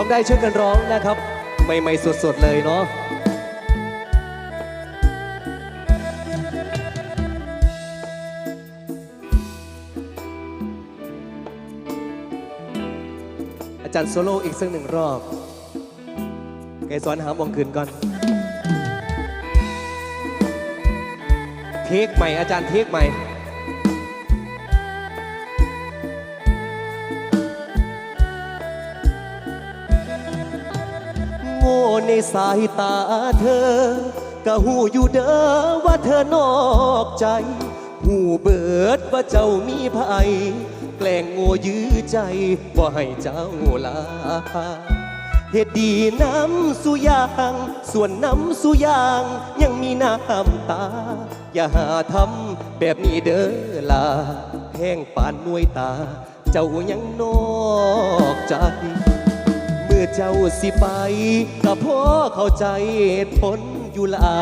ร้องได้ช่วยกันร้องนะครับ ใหม่ๆสดๆเลยเนาะอาจารย์โซโล่อีกสักหนึ่งรอบไกสอนหามองคืนก่อน เทคใหม่อาจารย์เทคใหม่ ในสายตาเธอ ก็หูอยู่เด้อว่าเธอนอกใจ หูเบิดว่าเจ้ามีภัยแกล้งโง่ยื้อใจบ่ให้เจ้าลาเหตุดีน้ำสุยาง ส่วนน้ำสุยาง ยังมีน้ำตา อย่าหาทำแบบนี้เด้อลาแห้งปานนวยตา เจ้ายังนอกใจ เจ้าสิไปก็พอเข้าใจเหตุผลอยู่ลา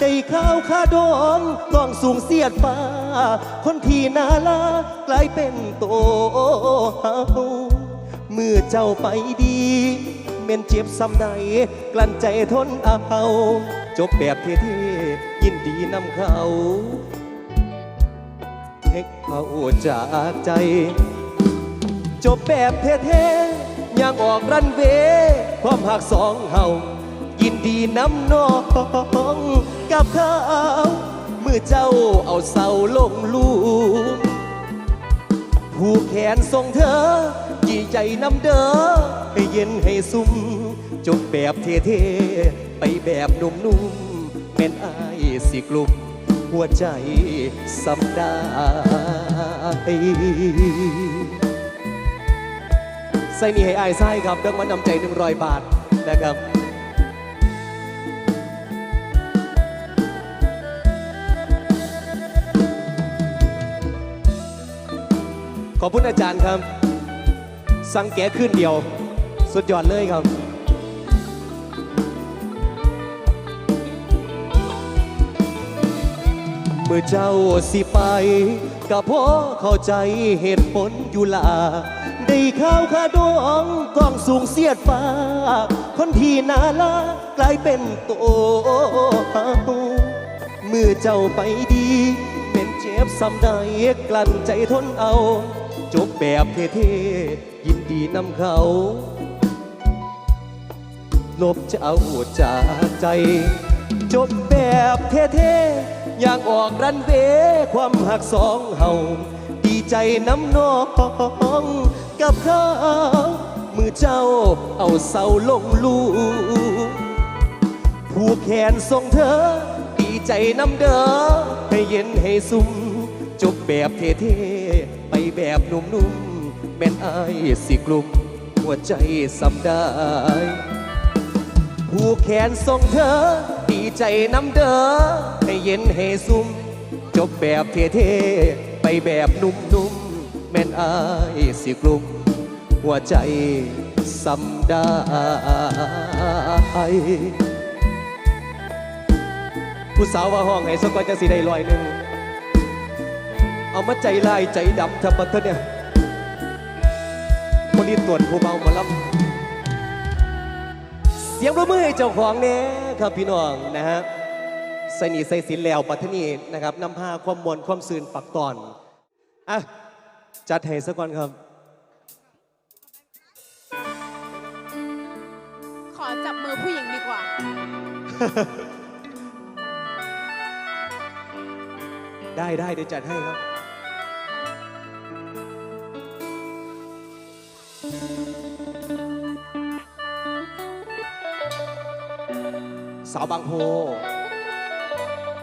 ได้ข้าวคาดองกองสูงเสียดฟ้า คนที่น่าลากลายเป็นโตเฮาเมื่อเจ้าไปดีเม่นเจ็บซ้ำใดกลั้นใจทนเอาจบแบบเท่ๆยินดีนำเขาเฮ็กเขาจากใจ จบแบบเท่ๆ ยังออกรันเวความหักสองเฮายินดีน้ำน้องกับเขาเมื่อเจ้าเอาเสาลงลูกผูกแขนส่งเธอกี่ใจน้ำเด้อให้เย็นให้ซุ่มจบแบบเท่ๆไปแบบนุ่มๆแม่นอายสิกลุ่มหัวใจสำได้ ใส่นี่ให้อายไส้ครับดังมันนำใจ100บาทนะครับขอบคุณอาจารย์ครับ สั่งแกะขึ้นเดียว สุดยอดเลยครับ เมื่อเจ้าสิไปก็เพราะเข้าใจเหตุผลอยู่ลา ได้ข้าวขาดองกองสูงเสียดฟ้า คนที่น่าลากลายเป็นโตเฮาเมื่อเจ้าไปดี เป็นเจ็บซ้ำใดกลั้นใจทนเอา จบแบบเท่ๆยินดีนำเขาลบจะเอาจากใจ จบแบบเท่ๆอย่างออกรันเวความหักสองเฮาดีใจน้ำน้อง กับเขามือเจ้าเอาเสาลงลูกผูกแขนส่งเธอ ดีใจน้ำเด้อให้เย็นให้ซุ่มจบแบบเท่ๆไปแบบนุ่มๆแม่นอายสิกลุ่มหัวใจสำได้ผูกแขนส่งเธอ ดีใจน้ำเด้อให้เย็นให้ซุ่มจบแบบเท่ๆไปแบบนุ่มๆ แม่นอายสิกลุ่มหัวใจสำได้ผู้สาวว่าห้องให้สกอยจะสีได้ลอยหนึ่งเอามาใจลายใจดำทับบัดเถอเนี่ยคนนี้ตรวจผู้เมามาลำเสียงประมือให้เจ้าของเนี่ยครับพี่น้องนะฮะใส่หนีใส่สินแล้วปัทนีนะครับนำพาความมวลความซื่นปักตอนอะ จัดให้สักก่อนครับ ขอจับมือผู้หญิงดีกว่า ได้ได้เดี๋ยวจัดให้ครับ สาวบางโพ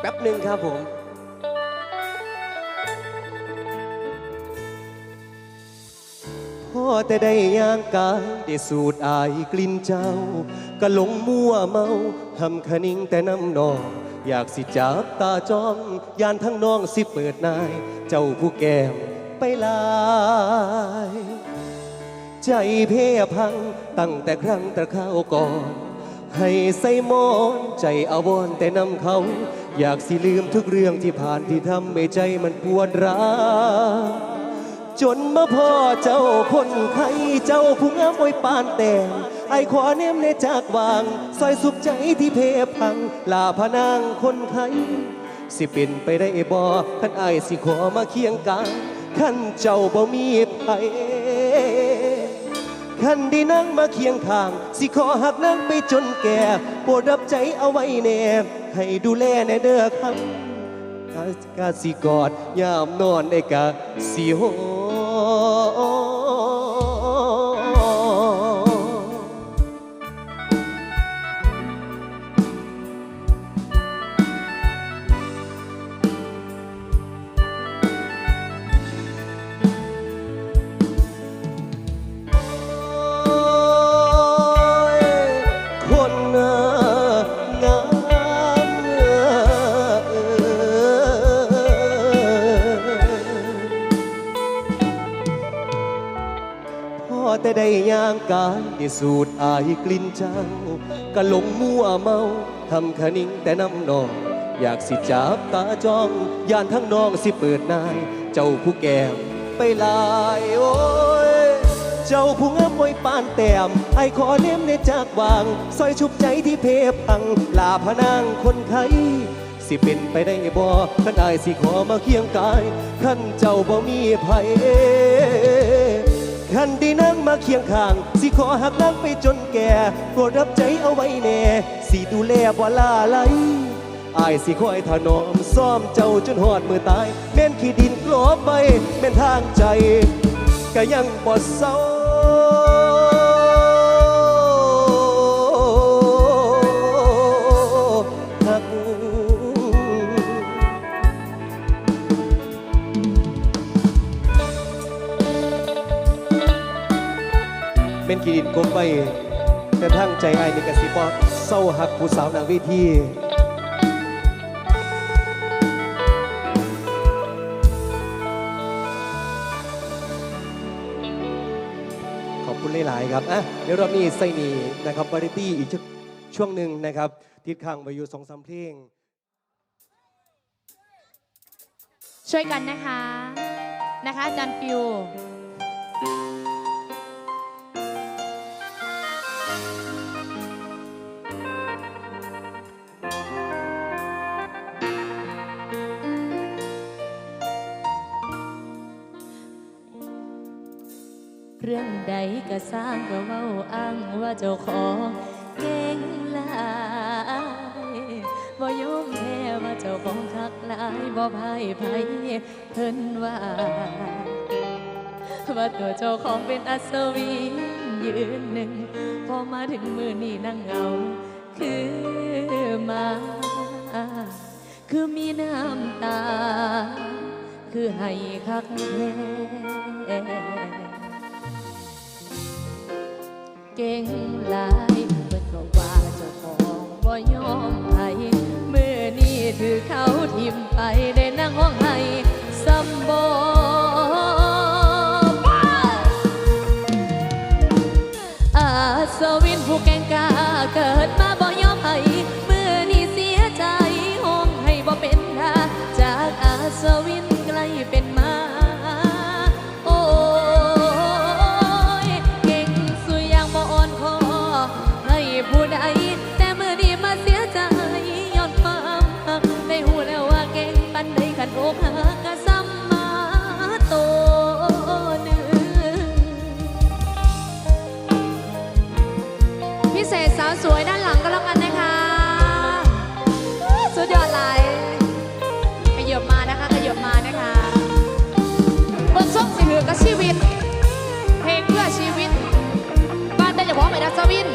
แป๊บหนึ่งครับผม แต่ได้ย่างกายได้สูดอายกลิ่นเจ้า ก็หลงมั่วเมาหำคนิ่งแต่น้ำนอง อยากสิจับตาจ้องยานทั้งน้องสิเปิดนาย เจ้าผู้แก้มไปลายใจเพ่พังตั้งแต่ครั้งแต่ข้าวก่อน ให้ใส่หมอนใจอาวรณ์แต่นำเขา อยากสิลืมทุกเรื่องที่ผ่านที่ทำให้ใจมันปวดร้าว จนมาพ่อเจ้าคนไข้เจ้าผู้งามโอยปานแต่งไอขอเนมในจากวางซอยสุขใจที่เพพัง ลาพนางคนไข้สิเป็นไปได้บ่ท่านไอายสิขอมาเคียงกายขันเจ้าบ่มีไผขันได้นั่งมาเคียงข้าง สิขอหักนั่งไปจนแก่โปรดรับใจเอาไว้แน่ให้ดูแลแน่เด้อครับกาสิกอดยามนอนไอ้กะสิโห แต่ได้ย่างกายได้สูดอายกลิ่นเจ้ากะหลงมัวเมาทำคนิ่งแต่น้ำนองอยากสิจับตาจ้องยานทั้งน้องสิเปิดนาย เจ้าผู้แก้มไปลายโอ้ยเจ้าผู้งามมวยปานแต้มไอขอเน้มในจากวางซอยชุบใจที่เพพังลาพนางคนไข้สิเป็นไปได้บ่ขันอายสิขอมาเคียงกายขันเจ้าบ่มีภัย ขันได้นั่งมาเคียงข้าง สิขอหักนั่งไปจนแก่โปรดรับใจเอาไว้แน่ สิดูแลบ่ลาไหลอายสิคอยถนอมซ่อมเจ้าจนหอดมือตาย แม่นขี้ดินกลบไปแม่นทางใจ ก็ยังบ่เศร้า เศร้าหักผู้สาวนางเวทีขอบคุณหลาย ๆ ครับอะเดี๋ยวรอบนี้ใส่นีนะครับบาริตี้อีกช่วงหนึ่งนะครับทิศข้างไปอยู่สองสามเพลง ช่วยกันนะคะ นะคะอาจันฟิว ก็สร้างก็เว้าอ้างว่าเจ้าของเก่งหลายบ่ยอมแพ้ว่าเจ้าของคักหลายบ่พ่ายไผเพิ่นว่าว่าตัวเจ้าของเป็นอัศวินยืนหนึ่ง พอมาถึงมือนี่นั่งเงา คือมา คือมีน้ำตา คือให้คักแท้ เก่งหลายเปิดก็ว่าเจ้าของบ่ยอมให้มือนี้ถือเขาทิมไปได้นั่งห้องให้สำบอาสวินผู้แก่งกาเกิดมาบ่ยอมให้ วิต เพลงเพื่อชีวิต บ้านได้จะพร้อมไหมดัสวิน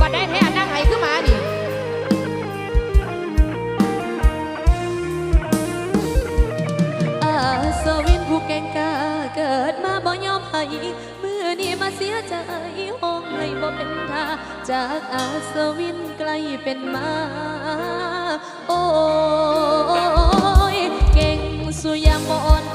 บ้านได้แท้นั่งไห้ขึ้นมาดิอาสวินผู้แก่งกาเกิดมาบ่ยอมให้มือนี้มาเสียใจห้องให้บ่เป็นทาจากอาสวินไกลเป็นมาโอ้ยเก่งสุดยางบ่อ่อน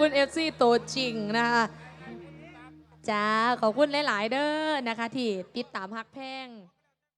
ขอบคุณ FC ตัวจริงนะคะจ้าขอบคุณหลาย ๆ เด้อนะคะ ที่ติดตามฮักแพง